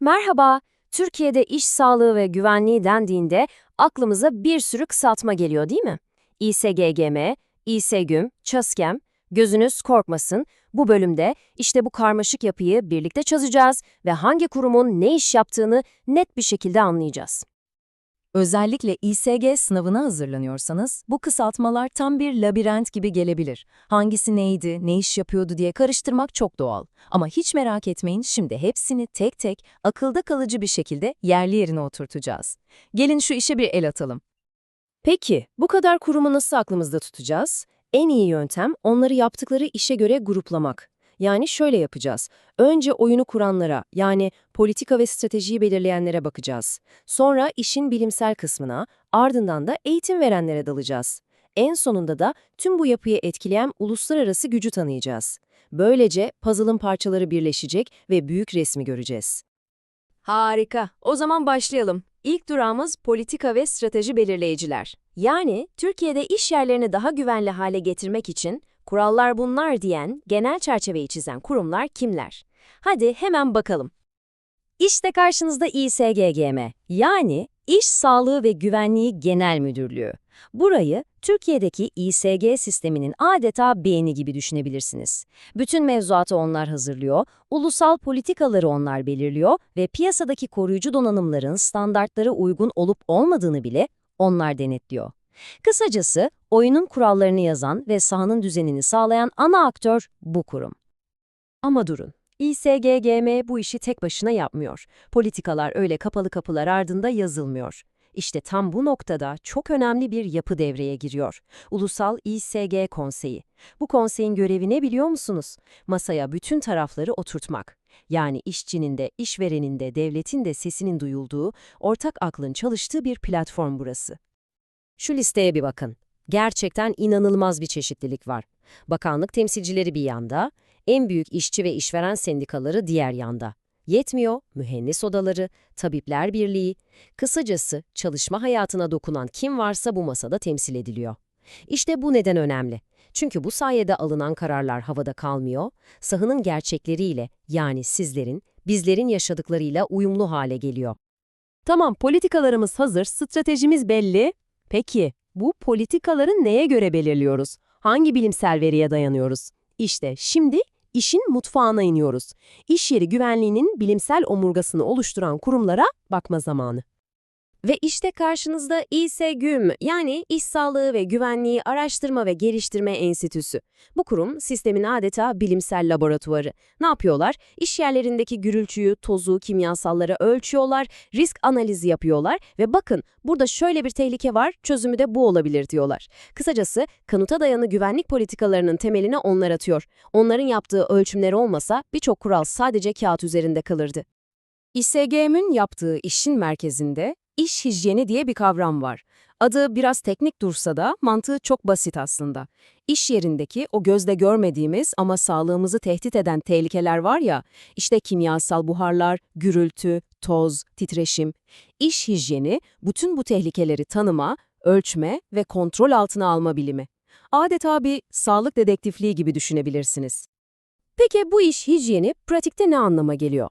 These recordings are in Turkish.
Merhaba, Türkiye'de iş sağlığı ve güvenliği dendiğinde aklımıza bir sürü kısaltma geliyor değil mi? İSGGM, İSGÜM, ÇASKEM, gözünüz korkmasın. Bu bölümde işte bu karmaşık yapıyı birlikte çözeceğiz ve hangi kurumun ne iş yaptığını net bir şekilde anlayacağız. Özellikle İSG sınavına hazırlanıyorsanız bu kısaltmalar tam bir labirent gibi gelebilir. Hangisi neydi, ne iş yapıyordu diye karıştırmak çok doğal. Ama hiç merak etmeyin şimdi hepsini tek tek akılda kalıcı bir şekilde yerli yerine oturtacağız. Gelin şu işe bir el atalım. Peki, bu kadar kurumu nasıl aklımızda tutacağız? En iyi yöntem onları yaptıkları işe göre gruplamak. Yani şöyle yapacağız. Önce oyunu kuranlara, yani politika ve stratejiyi belirleyenlere bakacağız. Sonra işin bilimsel kısmına, ardından da eğitim verenlere dalacağız. En sonunda da tüm bu yapıyı etkileyen uluslararası gücü tanıyacağız. Böylece puzzle'ın parçaları birleşecek ve büyük resmi göreceğiz. Harika. O zaman başlayalım. İlk durağımız politika ve strateji belirleyiciler. Yani Türkiye'de iş yerlerini daha güvenli hale getirmek için kurallar bunlar diyen, genel çerçeveyi çizen kurumlar kimler? Hadi hemen bakalım. İşte karşınızda İSGGM, yani İş Sağlığı ve Güvenliği Genel Müdürlüğü. Burayı Türkiye'deki İSG sisteminin adeta beğeni gibi düşünebilirsiniz. Bütün mevzuatı onlar hazırlıyor, ulusal politikaları onlar belirliyor ve piyasadaki koruyucu donanımların standartlara uygun olup olmadığını bile onlar denetliyor. Kısacası oyunun kurallarını yazan ve sahanın düzenini sağlayan ana aktör bu kurum. Ama durun. İSGGM bu işi tek başına yapmıyor. Politikalar öyle kapalı kapılar ardında yazılmıyor. İşte tam bu noktada çok önemli bir yapı devreye giriyor. Ulusal İSG Konseyi. Bu konseyin görevi ne biliyor musunuz? Masaya bütün tarafları oturtmak. Yani işçinin de, işverenin de, devletin de sesinin duyulduğu, ortak aklın çalıştığı bir platform burası. Şu listeye bir bakın. Gerçekten inanılmaz bir çeşitlilik var. Bakanlık temsilcileri bir yanda, en büyük işçi ve işveren sendikaları diğer yanda. Yetmiyor, mühendis odaları, tabipler birliği, kısacası çalışma hayatına dokunan kim varsa bu masada temsil ediliyor. İşte bu neden önemli. Çünkü bu sayede alınan kararlar havada kalmıyor, sahanın gerçekleriyle yani sizlerin, bizlerin yaşadıklarıyla uyumlu hale geliyor. Tamam, politikalarımız hazır, stratejimiz belli. Peki, bu politikaları neye göre belirliyoruz? Hangi bilimsel veriye dayanıyoruz? İşte şimdi işin mutfağına iniyoruz. İş yeri güvenliğinin bilimsel omurgasını oluşturan kurumlara bakma zamanı. Ve işte karşınızda İSGÜM yani İş Sağlığı ve Güvenliği Araştırma ve Geliştirme Enstitüsü. Bu kurum sistemin adeta bilimsel laboratuvarı. Ne yapıyorlar? İş yerlerindeki gürültüyü, tozu, kimyasalları ölçüyorlar, risk analizi yapıyorlar ve bakın burada şöyle bir tehlike var, çözümü de bu olabilir diyorlar. Kısacası kanuta dayanı güvenlik politikalarının temelini onlar atıyor. Onların yaptığı ölçümler olmasa birçok kural sadece kağıt üzerinde kalırdı. İSGM'ün yaptığı işin merkezinde iş hijyeni diye bir kavram var. Adı biraz teknik dursa da mantığı çok basit aslında. İş yerindeki o gözle görmediğimiz ama sağlığımızı tehdit eden tehlikeler var ya, işte kimyasal buharlar, gürültü, toz, titreşim. İş hijyeni bütün bu tehlikeleri tanıma, ölçme ve kontrol altına alma bilimi. Adeta bir sağlık dedektifliği gibi düşünebilirsiniz. Peki bu iş hijyeni pratikte ne anlama geliyor?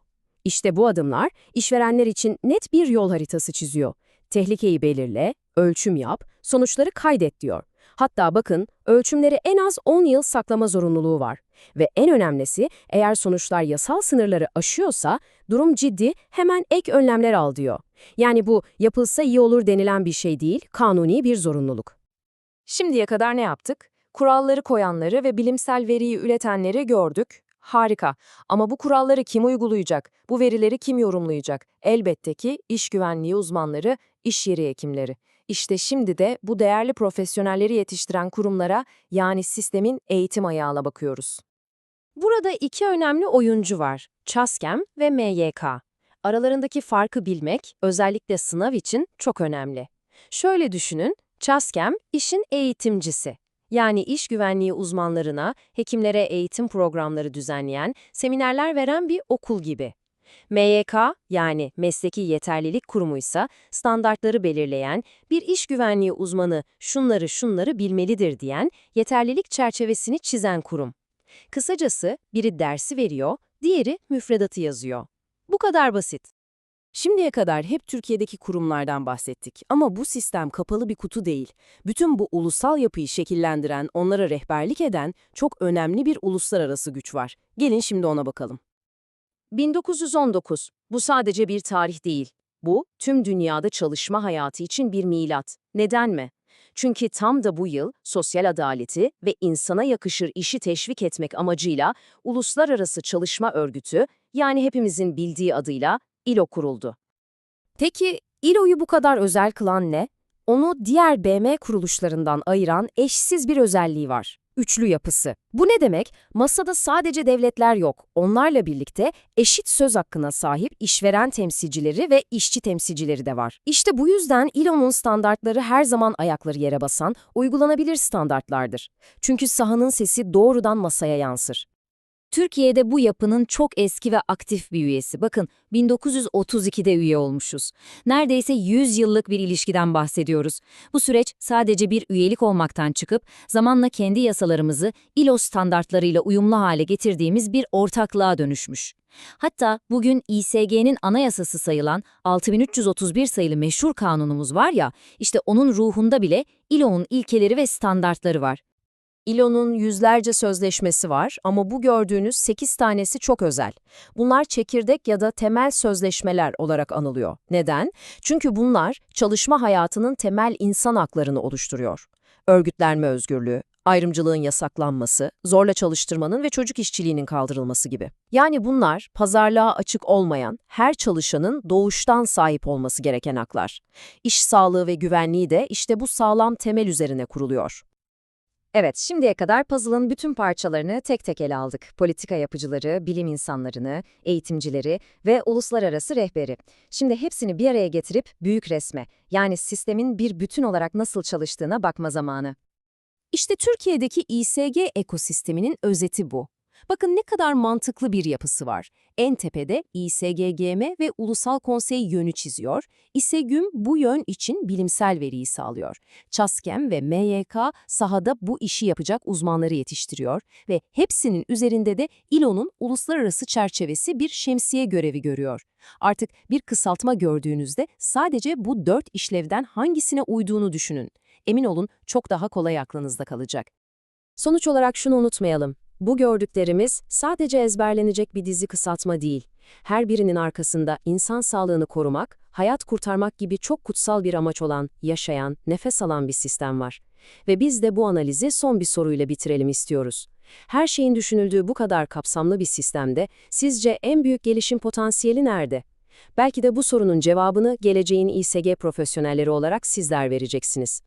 İşte bu adımlar işverenler için net bir yol haritası çiziyor. Tehlikeyi belirle, ölçüm yap, sonuçları kaydet diyor. Hatta bakın ölçümleri en az 10 yıl saklama zorunluluğu var. Ve en önemlisi eğer sonuçlar yasal sınırları aşıyorsa durum ciddi hemen ek önlemler al diyor. Yani bu yapılsa iyi olur denilen bir şey değil, kanuni bir zorunluluk. Şimdiye kadar ne yaptık? Kuralları koyanları ve bilimsel veriyi üretenleri gördük. Harika. Ama bu kuralları kim uygulayacak? Bu verileri kim yorumlayacak? Elbette ki iş güvenliği uzmanları, iş yeri hekimleri. İşte şimdi de bu değerli profesyonelleri yetiştiren kurumlara yani sistemin eğitim ayağına bakıyoruz. Burada iki önemli oyuncu var. ÇASKEM ve MYK. Aralarındaki farkı bilmek özellikle sınav için çok önemli. Şöyle düşünün, ÇASKEM işin eğitimcisi. Yani iş güvenliği uzmanlarına, hekimlere eğitim programları düzenleyen, seminerler veren bir okul gibi. MYK yani Mesleki Yeterlilik Kurumu ise standartları belirleyen, bir iş güvenliği uzmanı şunları şunları bilmelidir diyen, yeterlilik çerçevesini çizen kurum. Kısacası biri dersi veriyor, diğeri müfredatı yazıyor. Bu kadar basit. Şimdiye kadar hep Türkiye'deki kurumlardan bahsettik ama bu sistem kapalı bir kutu değil. Bütün bu ulusal yapıyı şekillendiren, onlara rehberlik eden çok önemli bir uluslararası güç var. Gelin şimdi ona bakalım. 1919. Bu sadece bir tarih değil. Bu, tüm dünyada çalışma hayatı için bir milat. Neden mi? Çünkü tam da bu yıl sosyal adaleti ve insana yakışır işi teşvik etmek amacıyla Uluslararası Çalışma Örgütü, yani hepimizin bildiği adıyla ILO kuruldu. Peki ILO'yu bu kadar özel kılan ne? Onu diğer BM kuruluşlarından ayıran eşsiz bir özelliği var. Üçlü yapısı. Bu ne demek? Masada sadece devletler yok. Onlarla birlikte eşit söz hakkına sahip işveren temsilcileri ve işçi temsilcileri de var. İşte bu yüzden ILO'nun standartları her zaman ayakları yere basan, uygulanabilir standartlardır. Çünkü sahanın sesi doğrudan masaya yansır. Türkiye'de bu yapının çok eski ve aktif bir üyesi. Bakın 1932'de üye olmuşuz. Neredeyse 100 yıllık bir ilişkiden bahsediyoruz. Bu süreç sadece bir üyelik olmaktan çıkıp zamanla kendi yasalarımızı ILO standartlarıyla uyumlu hale getirdiğimiz bir ortaklığa dönüşmüş. Hatta bugün İSG'nin anayasası sayılan 6331 sayılı meşhur kanunumuz var ya, işte onun ruhunda bile ILO'nun ilkeleri ve standartları var. ILO'nun yüzlerce sözleşmesi var ama bu gördüğünüz 8 tanesi çok özel. Bunlar çekirdek ya da temel sözleşmeler olarak anılıyor. Neden? Çünkü bunlar çalışma hayatının temel insan haklarını oluşturuyor. Örgütlenme özgürlüğü, ayrımcılığın yasaklanması, zorla çalıştırmanın ve çocuk işçiliğinin kaldırılması gibi. Yani bunlar pazarlığa açık olmayan, her çalışanın doğuştan sahip olması gereken haklar. İş sağlığı ve güvenliği de işte bu sağlam temel üzerine kuruluyor. Evet, şimdiye kadar puzzle'ın bütün parçalarını tek tek ele aldık. Politika yapıcıları, bilim insanlarını, eğitimcileri ve uluslararası rehberi. Şimdi hepsini bir araya getirip büyük resme, yani sistemin bir bütün olarak nasıl çalıştığına bakma zamanı. İşte Türkiye'deki İSG ekosisteminin özeti bu. Bakın ne kadar mantıklı bir yapısı var. En tepede İSGGM ve Ulusal Konsey yönü çiziyor. İSEGÜM bu yön için bilimsel veriyi sağlıyor. ÇASKEM ve MYK sahada bu işi yapacak uzmanları yetiştiriyor ve hepsinin üzerinde de İLO'nun uluslararası çerçevesi bir şemsiye görevi görüyor. Artık bir kısaltma gördüğünüzde sadece bu dört işlevden hangisine uyduğunu düşünün. Emin olun çok daha kolay aklınızda kalacak. Sonuç olarak şunu unutmayalım. Bu gördüklerimiz sadece ezberlenecek bir dizi kısaltma değil. Her birinin arkasında insan sağlığını korumak, hayat kurtarmak gibi çok kutsal bir amaç olan, yaşayan, nefes alan bir sistem var. Ve biz de bu analizi son bir soruyla bitirelim istiyoruz. Her şeyin düşünüldüğü bu kadar kapsamlı bir sistemde sizce en büyük gelişim potansiyeli nerede? Belki de bu sorunun cevabını geleceğin İSG profesyonelleri olarak sizler vereceksiniz.